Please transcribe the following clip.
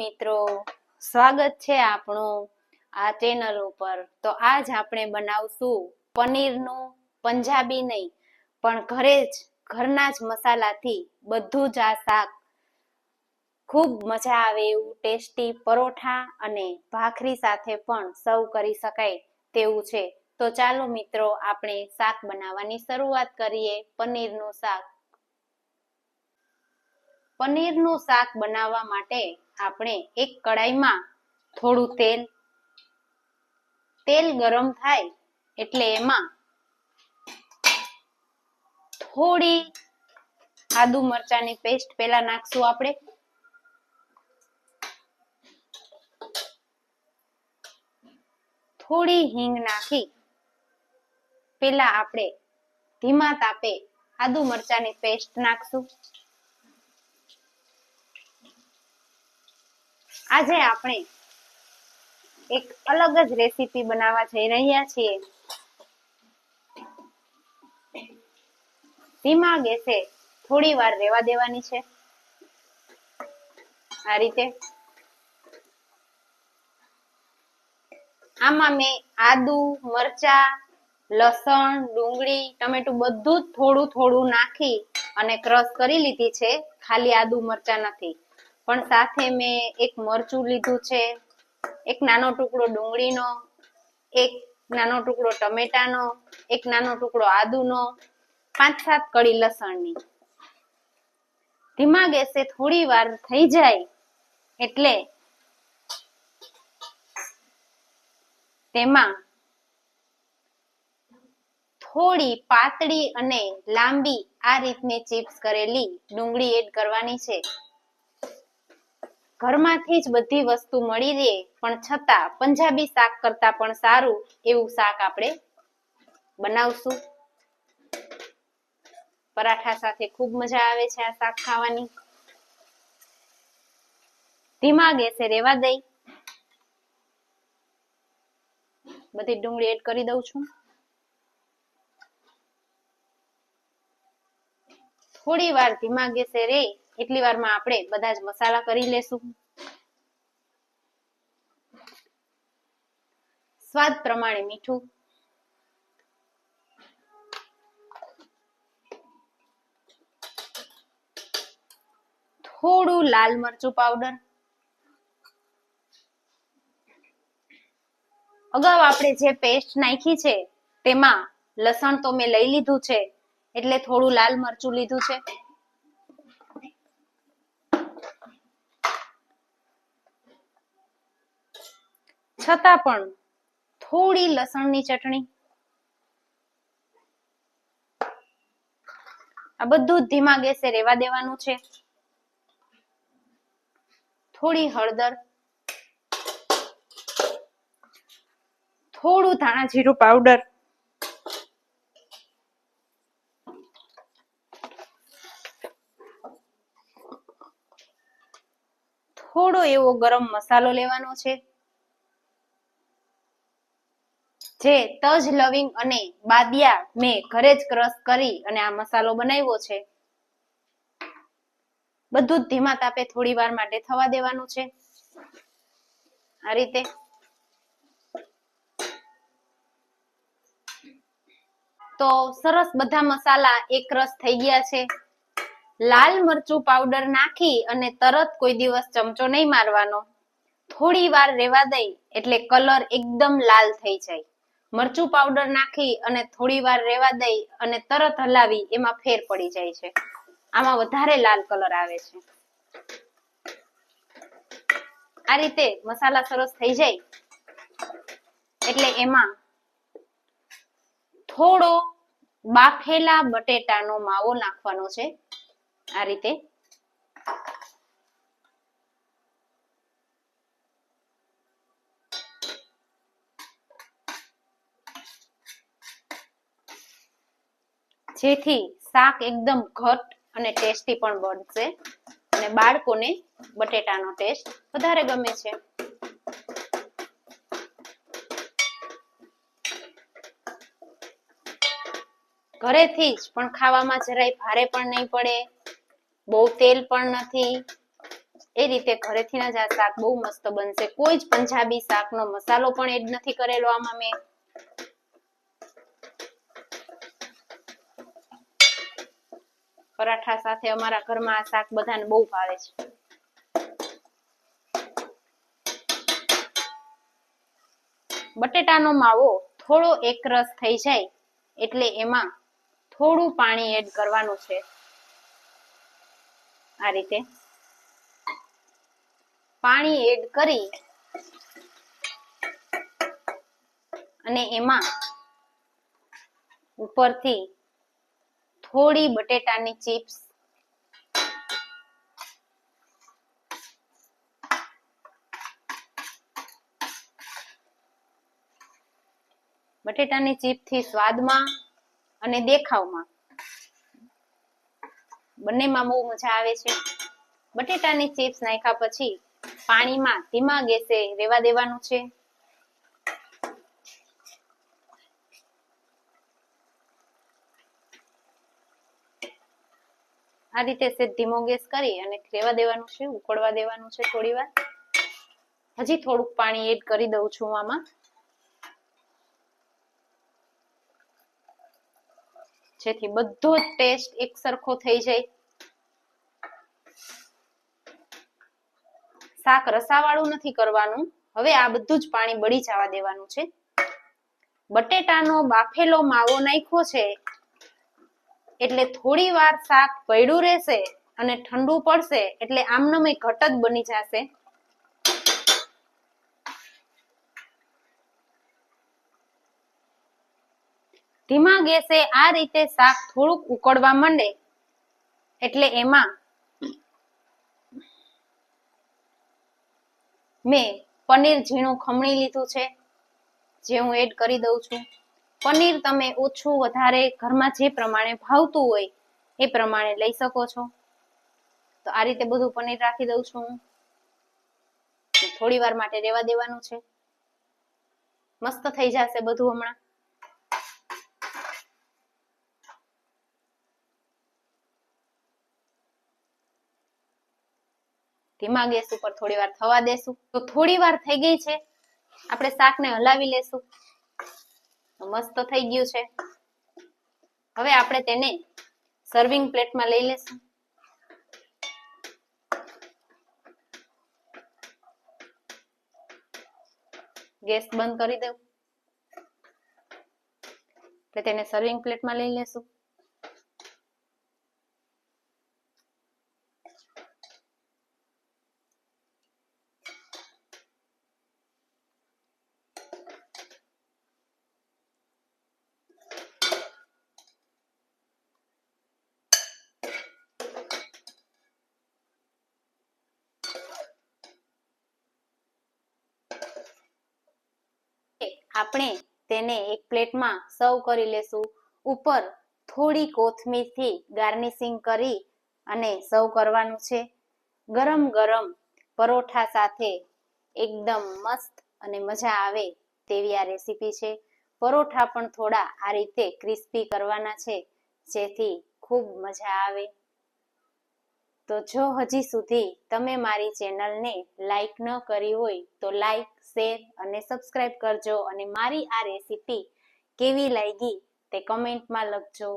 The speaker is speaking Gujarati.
મિત્રો. સ્વાગત છે આપણું આ ચેનલ ઉપર. તો આજ આપણે બનાવશું પનીરનું પંજાબી નહીં, પણ ઘરે જ, ઘરના જ મસાલાથી બધું જ આ શાક. ખૂબ મજા આવે એવું ટેસ્ટી પરોઠા અને ભાખરી સાથે પણ સર્વ કરી શકાય તેવું છે. તો ચાલો મિત્રો, આપણે શાક બનાવવાની શરૂઆત કરીએ પનીરનું શાક. પનીરનું શાક બનાવવા માટે આપણે એક કડાઈમાં થોડું તેલ તેલ ગરમ થાય એટલે એમાં થોડી આદુ મરચાની પેસ્ટ પેલા નાખશું આપણે. થોડી હિંગ નાખી પેલા આપણે ધીમા તાપે આદુ મરચાની પેસ્ટ નાખશું. આજે આપણે એક અલગ જ રેસીપી બનાવવા જઈ રહ્યા છીએ. ધીમા ગેસે થોડી વાર રેવા દેવાની છે. આ રીતે. આમાં મેં આદુ, મરચા, લસણ, ડુંગળી, ટમેટું બધું થોડું થોડું નાખી અને ક્રશ કરી લીધી છે. ખાલી આદુ, મરચા નથી. પણ સાથે મેં એક મરચું લીધું છે, એક નાનો ટુકડો ડુંગળીનો, એક નાનો ટુકડો ટમેટાનો, એક નાનો ટુકડો આદુનો, પાંચ સાત કળી લસણની. ધીમા ગેસે થોડી વાર થઈ જાય એટલે તેમાં થોડી પાતળી અને લાંબી આ રીતની ચિપ્સ કરેલી ડુંગળી એડ કરવાની છે. ઘરમાંથી જ બધી વસ્તુ મળી રહે, પણ છતાં પંજાબી શાક કરતા પણ સારું એવું શાક આપણે બનાવશું. પરાઠા સાથે ખૂબ મજા આવે છે આ શાક ખાવાની. ધીમા ગેસે રેવા દઈ. બધી ડુંગળી એડ કરી દઉં છું. થોડી વાર ધીમા ગેસે રે એટલી વારમાં આપણે બધા જ મસાલા કરી લેશું. સ્વાદ પ્રમાણે મીઠું. થોડું લાલ મરચું પાવડર. અગાઉ આપણે જે પેસ્ટ નાખી છે, તેમાં લસણ તો મેં લઈ લીધું છે, એટલે થોડું લાલ મરચું લીધું છે. છતાં પણ થોડી લસણની ચટણી. આ બધું ધીમા ગેસે રેવા દેવાનું છે. થોડી હળદર. થોડું ધાણા જીરું પાવડર. થોડો એવો ગરમ મસાલો લેવાનો છે. જે તજ લવિંગ અને બાદિયા મેં ઘરે જ ક્રશ કરી અને આ મસાલો બનાવ્યો છે. બધું ધીમા તાપે થોડી વાર માટે થવા દેવાનું છે. આ રીતે. તો સરસ બધા મસાલા એક રસ થઈ ગયા છે. લાલ મરચું પાવડર નાખી અને તરત કોઈ દિવસ ચમચો નહીં મારવાનો. થોડી વાર રેવા દઈ એટલે કલર એકદમ લાલ થઈ જાય. મરચું પાવડર નાખી અને થોડી વાર રેવા દઈ અને તરત હલાવી, એમાં ફેર પડી જાય છે. આમાં વધારે લાલ કલર આવે છે. આ રીતે મસાલા સરસ થઈ જાય. એટલે એમાં થોડો બાફેલા બટેટાનો માવો નાખવાનો છે. આ રીતે જેથી શાક એકદમ ઘટ અને ટેસ્ટી પણ બનશે અને બાળકોને બટેટાનો ટેસ્ટ વધારે ગમે છે. ઘરેથી જ, પણ ખાવામાં જરાય ભારે પણ નહીં પડે, બહુ તેલ પણ નથી. એ રીતે ઘરેથી જ આ શાક બહુ મસ્ત બનશે. કોઈ જ પંજાબી શાકનો મસાલો પણ એડ નથી કરેલો આમાં મેં. પરાઠા સાથે અમારા ઘરમાં આ શાક બધાને બહુ ભાવે છે. બટેટાનો માવો થોડો એકરસ થઈ જાય એટલે એમાં થોડું પાણી એડ કરવાનું છે. આ રીતે પાણી એડ કરી અને એમાં ઉપરથી થોડી બટેટાની ચિપ્સ. બટેટાની ચીપથી સ્વાદમાં અને દેખાવમાં. બંનેમાં બહુ મજા આવે છે. બટેટાની ચિપ્સ નાખ્યા પછી પાણીમાં ધીમા ગેસે રેવા દેવાનું છે. આ રીતે સેજ ધીમો ગેસ કરી અને રેવા દેવાનું છે, ઉકળવા દેવાનું છે થોડી વાર. હજી થોડુંક પાણી એડ કરી દઉં છું આમાં. જેથી બધો જ ટેસ્ટ એક સરખો થઈ જાય. શાક રસાવાળું નથી કરવાનું. હવે આ બધું જ પાણી બળી જવા દેવાનું છે. બટેટાનો બાફેલો માવો નાખ્યો છે. એટલે થોડી વાર શાક પડ્યું રહેશે અને ઠંડુ પડશે એટલે આમનામ ઘટ જ બની જશે. ધીમા ગેસે આ રીતે શાક થોડુંક ઉકળવા માંડે એટલે એમાં મેં પનીર ઝીણું ખમણી લીધું છે. જે હું એડ કરી દઉં છું. પનીર તમે ઓછું વધારે ઘરમાં જે પ્રમાણે ભાવતું હોય એ પ્રમાણે લઈ શકો છો. તો આ રીતે બધું પનીર રાખી દઉં છું થોડી વાર માટે રેવા દેવાનું છે. મસ્ત થઈ જશે બધું હમણાં. ધીમા ગેસ ઉપર થોડી વાર થવા દેશું. તો થોડી વાર થઈ ગઈ છે. આપણે શાકને હલાવી લેશું. મસ્ત થઈ ગયું છે. હવે આપણે તેને સર્વિંગ પ્લેટમાં લઈ લેશું. ગેસ બંધ કરી દઉં. એટલે તેને સર્વિંગ પ્લેટમાં લઈ લેશું. આપણે તેને એક પ્લેટમાં સર્વ કરી લેશું. ઉપર થોડી કોથમીરથી ગાર્નિશિંગ કરી અને સર્વ કરવાનું છે. ગરમ ગરમ પરોઠા સાથે એકદમ મસ્ત અને મજા આવે તેવી આ રેસીપી છે. પરોઠા પણ થોડા આ રીતે ક્રિસ્પી કરવાના છે, જેથી ખૂબ મજા આવે. તો જો હજી સુધી તમે મારી ચેનલને લાઈક ન કરી હોય તો લાઈક, શેર અને સબસ્ક્રાઈબ કરજો અને મારી આ રેસીપી કેવી લાગી તે કમેન્ટમાં લખજો.